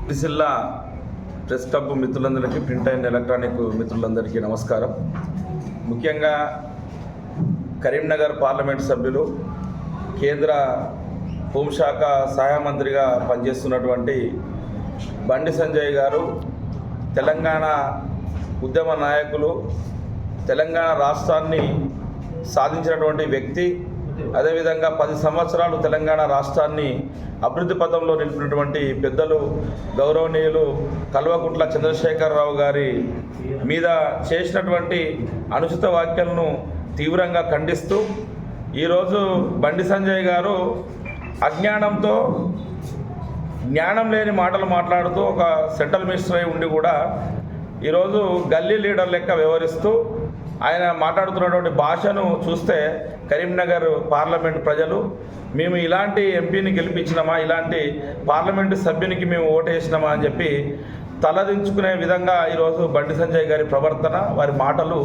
Sircilla press club మిత్రులందరికీ print and electronic మిత్రులందరికీ నమస్కారం. ముఖ్యంగా కరీంనగర్ పార్లమెంట్ సభ్యులు కేంద్ర హోంశాఖ సహాయ మంత్రిగా పనిచేస్తున్నటువంటి బండి సంజయ్ గారు తెలంగాణ ఉద్యమ నాయకులు తెలంగాణ రాష్ట్రాన్ని సాధించినటువంటి వ్యక్తి అదేవిధంగా పది సంవత్సరాలు తెలంగాణ రాష్ట్రాన్ని అభివృద్ధి పథంలో నిలిపినటువంటి పెద్దలు గౌరవనీయులు కల్వకుంట్ల చంద్రశేఖరరావు గారి మీద చేసినటువంటి అనుచిత వ్యాఖ్యలను తీవ్రంగా ఖండిస్తూ ఈరోజు బండి సంజయ్ గారు అజ్ఞానంతో జ్ఞానం లేని మాటలు మాట్లాడుతూ ఒక సెంట్రల్ మినిస్టర్ అయి ఉండి కూడా ఈరోజు గల్లీ లీడర్ లెక్క వ్యవహరిస్తూ ఆయన మాట్లాడుతున్నటువంటి భాషను చూస్తే కరీంనగర్ పార్లమెంట్ ప్రజలు మేము ఇలాంటి ఎంపీని గెలిపించినామా ఇలాంటి పార్లమెంటు సభ్యునికి మేము ఓటేసినామా అని చెప్పి తలదించుకునే విధంగా ఈరోజు బండి సంజయ్ గారి ప్రవర్తన వారి మాటలు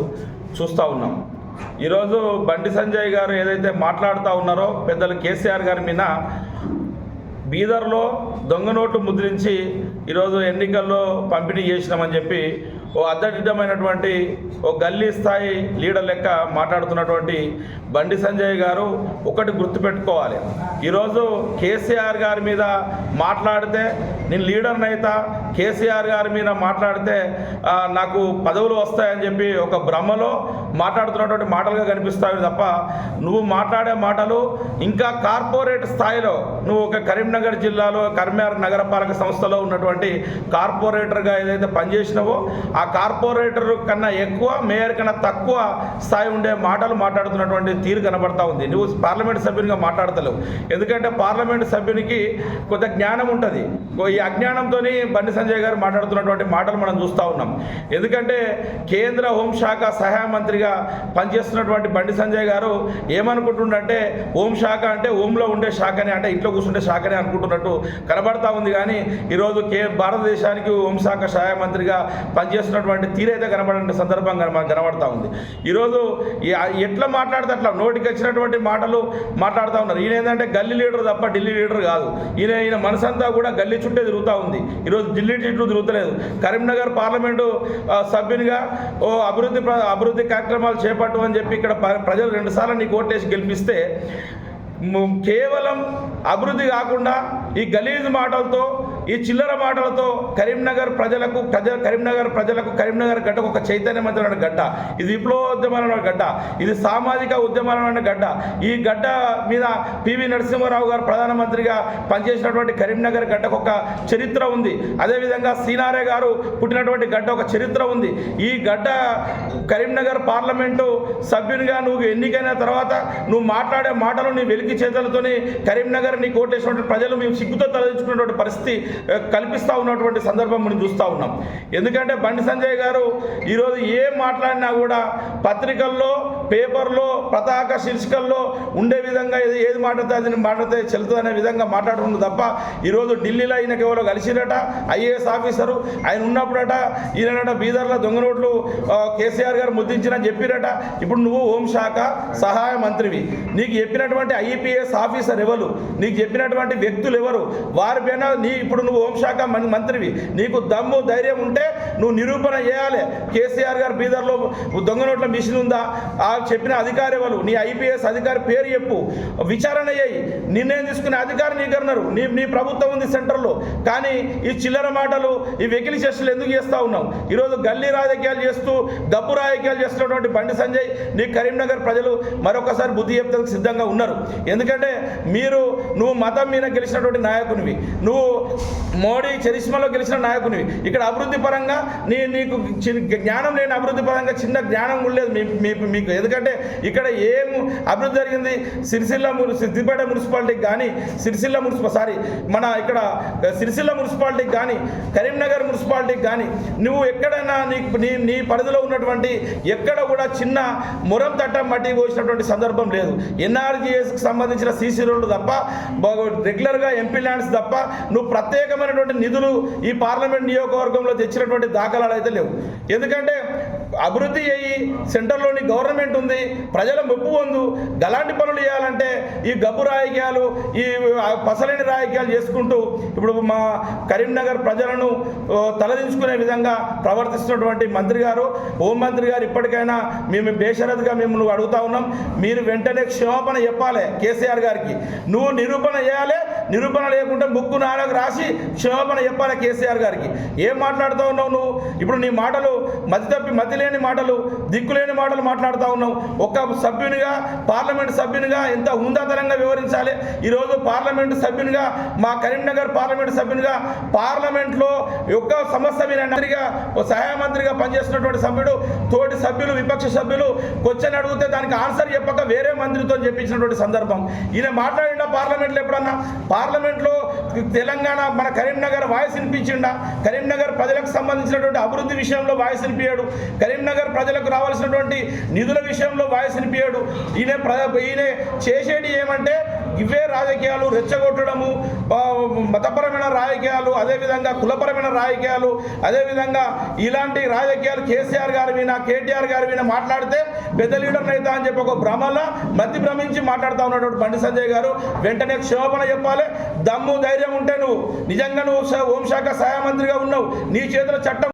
చూస్తూ ఉన్నాం. ఈరోజు బండి సంజయ్ గారు ఏదైతే మాట్లాడుతూ ఉన్నారో పెద్దలు కేసీఆర్ గారి మీద బీదర్లో దొంగ నోటు ముద్రించి ఈరోజు ఎన్నికల్లో పంపిణీ చేసినామని చెప్పి ఓ అద్దడిద్దమైనటువంటి ఓ గల్లీ స్థాయి లీడర్ లెక్క మాట్లాడుతున్నటువంటి బండి సంజయ్ గారు ఒకటి గుర్తుపెట్టుకోవాలి. ఈరోజు కేసీఆర్ గారి మీద మాట్లాడితే నేను లీడర్నైతా కేసీఆర్ గారి మీద మాట్లాడితే నాకు పదవులు వస్తాయని చెప్పి ఒక భ్రమలో మాట్లాడుతున్నటువంటి మాటలుగా కనిపిస్తాయి తప్ప నువ్వు మాట్లాడే మాటలు ఇంకా కార్పొరేట్ స్థాయిలో నువ్వు ఒక కరీంనగర్ జిల్లాలో కర్మార్ నగరపాలక సంస్థలో ఉన్నటువంటి కార్పొరేటర్గా ఏదైతే పనిచేసినావో ఆ కార్పొరేటర్ కన్నా ఎక్కువ మేయర్ కన్నా తక్కువ స్థాయి ఉండే మాటలు మాట్లాడుతున్నటువంటి తీరు కనబడతా ఉంది. నువ్వు పార్లమెంట్ సభ్యునిగా మాట్లాడతలేవు. ఎందుకంటే పార్లమెంట్ సభ్యునికి కొంత జ్ఞానం ఉంటుంది. ఈ అజ్ఞానంతో బండి సంజయ్ గారు మాట్లాడుతున్నటువంటి మాటలు మనం చూస్తూ ఉన్నాం. ఎందుకంటే కేంద్ర హోంశాఖ సహాయ మంత్రిగా పనిచేస్తున్నటువంటి బండి సంజయ్ గారు ఏమనుకుంటుండంటే హోంశాఖ అంటే హోంలో ఉండే శాఖనే అంటే ఇంట్లో కూర్చుంటే శాఖనే అనుకుంటున్నట్టు కనబడతా ఉంది. కానీ ఈరోజు కే భారతదేశానికి హోంశాఖ సహాయ మంత్రిగా పనిచేస్తున్నటువంటి తీరైతే కనబడే సందర్భంగా మనకు కనబడతా ఉంది. ఈరోజు ఎట్లా మాట్లాడితే అట్లా నోటికి వచ్చినటువంటి మాటలు మాట్లాడుతూ ఉన్నారు. ఈయన ఏంటంటే గల్లీ లీడర్ తప్ప ఢిల్లీ లీడర్ కాదు. ఈయన ఈయన మనసంతా కూడా గల్లీ చుట్టే తిరుగుతూ ఉంది. ఈరోజు ఢిల్లీ చుట్టూ తిరుగుతలేదు కరీంనగర్ పార్లమెంటు సభ్యునిగా ఓ అభివృద్ధి అభివృద్ధి కార్యక్రమాలు చేపట్టు అని చెప్పి ఇక్కడ ప్రజలు రెండుసార్లు నీకు ఓటేసి గెలిపిస్తే కేవలం అభివృద్ధి కాకుండా ఈ గలీజ్ మాటలతో ఈ చిల్లర మాటలతో కరీంనగర్ ప్రజలకు ప్రజ కరీంనగర్ ప్రజలకు కరీంనగర్ గడ్డకు ఒక చైతన్యవంతమైన గడ్డ. ఇది విప్లవోద్యమమైన గడ్డ. ఇది సామాజిక ఉద్యమమైన గడ్డ. ఈ గడ్డ మీద పివి నరసింహారావు గారు ప్రధానమంత్రిగా పనిచేసినటువంటి కరీంనగర్ గడ్డకు ఒక చరిత్ర ఉంది. అదేవిధంగా సీనారే గారు పుట్టినటువంటి గడ్డ ఒక చరిత్ర ఉంది. ఈ గడ్డ కరీంనగర్ పార్లమెంటు సభ్యునిగా నువ్వు ఎన్నికైన తర్వాత నువ్వు మాట్లాడే మాటలు నీ వెలికి చేతులతోని కరీంనగర్ నీ కోటేసినటువంటి ప్రజలు మేము సిగ్గుతో తలదించుకున్నటువంటి పరిస్థితి కల్పిస్తూ ఉన్నటువంటి సందర్భం మనం చూస్తూ ఉన్నాం. ఎందుకంటే బండి సంజయ్ గారు ఈరోజు ఏం మాట్లాడినా కూడా పత్రికల్లో పేపర్లో పతాక శీర్షికల్లో ఉండే విధంగా ఏది ఏది మాట్లాడితే అది మాట్లాడితే చెల్లుతుంది అనే విధంగా మాట్లాడుతుంది తప్ప ఈరోజు ఢిల్లీలో ఈయనకి ఎవరో కలిసిరట ఐఏఎస్ ఆఫీసరు ఆయన ఉన్నప్పుడట ఈయనట బీదర్లో దొంగ నోట్లు కేసీఆర్ గారు ముద్రించిన చెప్పిరట. ఇప్పుడు నువ్వు హోంశాఖ సహాయ మంత్రివి. నీకు చెప్పినటువంటి ఐపీఎస్ ఆఫీసర్ ఎవరు? నీకు చెప్పినటువంటి వ్యక్తులు ఎవరు? వారిపైన నీ ఇప్పుడు నువ్వు హోంశాఖ మంత్రివి. నీకు దమ్ము ధైర్యం ఉంటే నువ్వు నిరూపణ చేయాలి. కేసీఆర్ గారు బీదర్లో దొంగ నోట్ల మిషన్ ఉందా? ఆ చెప్పిన అధికారి వాళ్ళు నీ ఐపీఎస్ అధికారి పేరు చెప్పు. విచారణ చేయి. నిర్ణయం తీసుకునే అధికారి నీకన్నారు నీ నీ ప్రభుత్వం ఉంది సెంటర్లో. కానీ ఈ చిల్లర మాటలు ఈ వెకిలి చర్చలు ఎందుకు చేస్తూ ఉన్నావు? ఈరోజు గల్లీ రాజకీయాలు చేస్తూ డబ్బు రాజకీయాలు చేస్తున్నటువంటి బండి సంజయ్ నీ కరీంనగర్ ప్రజలు మరొకసారి బుద్ధి చెప్తానికి సిద్ధంగా ఉన్నారు. ఎందుకంటే మీరు నువ్వు మతం మీద గెలిచినటువంటి నాయకునివి. నువ్వు మోడీ చరిష్మాలో గెలిచిన నాయకునివి. ఇక్కడ అభివృద్ధి పరంగా నీ నీకు జ్ఞానం లేని అభివృద్ధి పరంగా చిన్న జ్ఞానం కూడా లేదు. మీ- మీకు ఎందుకంటే ఇక్కడ ఏం అభివృద్ధి జరిగింది? సిరిసిల్ల మున్- సిద్దిపేట మున్సిపాలిటీకి కానీ సిరిసిల్ల మున్సిపల్ సారీ మన ఇక్కడ సిరిసిల్ల మున్సిపాలిటీకి కానీ కరీంనగర్ మున్సిపాలిటీకి కానీ నువ్వు ఎక్కడైనా నీ నీ నీ పరిధిలో ఉన్నటువంటి ఎక్కడ కూడా చిన్న మురం తట్టం మట్టి పోసినటువంటి సందర్భం లేదు. ఎన్ఆర్జీఎస్కి సంబంధించిన సీసీ రోడ్లు తప్ప రెగ్యులర్గా ఎంపీ ల్యాండ్స్ తప్ప నువ్వు ప్రత్యేకమైనటువంటి నిధులు ఈ పార్లమెంట్ నియోజకవర్గంలో తెచ్చినటువంటి దాఖలాలు అయితే లేవు. ఎందుకంటే అభివృద్ధి అయ్యి సెంటర్లోని గవర్నమెంట్ ఉంది ప్రజల మెప్పు పొందు గలాంటి పనులు చేయాలంటే ఈ గబ్బు రాజకీయాలు ఈ పసలేని రాజకీయాలు చేసుకుంటూ ఇప్పుడు మా కరీంనగర్ ప్రజలను తలదించుకునే విధంగా ప్రవర్తిస్తున్నటువంటి మంత్రి గారు హోంమంత్రి గారు ఇప్పటికైనా మేము బేషరత్గా మిమ్మల్ని అడుగుతా ఉన్నాం. మీరు వెంటనే క్షమాపణ చెప్పాలి కేసీఆర్ గారికి. నువ్వు నిరూపణ చేయాలి నిరూపణ లేకుండా ముక్కు నాలుగు రాసి క్షమాపణ చెప్పాలి కేసీఆర్ గారికి. ఏం మాట్లాడుతూ ఉన్నావు నువ్వు? ఇప్పుడు నీ మాటలు మతి తప్పి మతి లేని మాటలు దిక్కులేని మాటలు మాట్లాడుతూ ఉన్నావు. ఒక్క సభ్యునిగా పార్లమెంట్ సభ్యునిగా ఎంత హుందాతనంగా వివరించాలి ఈరోజు పార్లమెంట్ సభ్యునిగా మా కరీంనగర్ పార్లమెంట్ సభ్యునిగా పార్లమెంట్లో ఒక్క సమస్య మీద సహాయ మంత్రిగా పనిచేస్తున్నటువంటి సభ్యుడు తోటి సభ్యులు విపక్ష సభ్యులు క్వశ్చన్ అడిగితే దానికి ఆన్సర్ చెప్పక వేరే మంత్రితో చెప్పించినటువంటి సందర్భం. ఈయన మాట్లాడినా పార్లమెంట్లో ఎప్పుడన్నా? పార్లమెంట్లో తెలంగాణ మన కరీంనగర్ వాయిస్ వినిపించిండా? కరీంనగర్ ప్రజలకు సంబంధించినటువంటి అభివృద్ధి విషయంలో వాయిస్ వినిపించాడు. కరీంనగర్ ప్రజలకు రావాల్సినటువంటి నిధుల విషయంలో వాయిస్ వినిపించాడు. ఈయన ప్ర ఈయన చేసేది ఏమంటే ఇవే రాజకీయాలు రెచ్చగొట్టడము మతపరమైన రాజకీయాలు అదేవిధంగా కులపరమైన రాజకీయాలు అదేవిధంగా ఇలాంటి రాజకీయాలు కేసీఆర్ గారి మీద కేటీఆర్ గారి మీద మాట్లాడితే పెద్ద లీడర్ అవుతా అని చెప్పి ఒక భ్రమల మతి భ్రమించి మాట్లాడుతూ ఉన్నటువంటి బండి సంజయ్ గారు. వెంటనే క్షోభణ చెప్పాలి. దమ్ము ధైర్యం ఉంటే నువ్వు. నిజంగా నువ్వు హోంశాఖ సహాయ మంత్రిగా ఉన్నావు. నీ చేతిలో చట్టం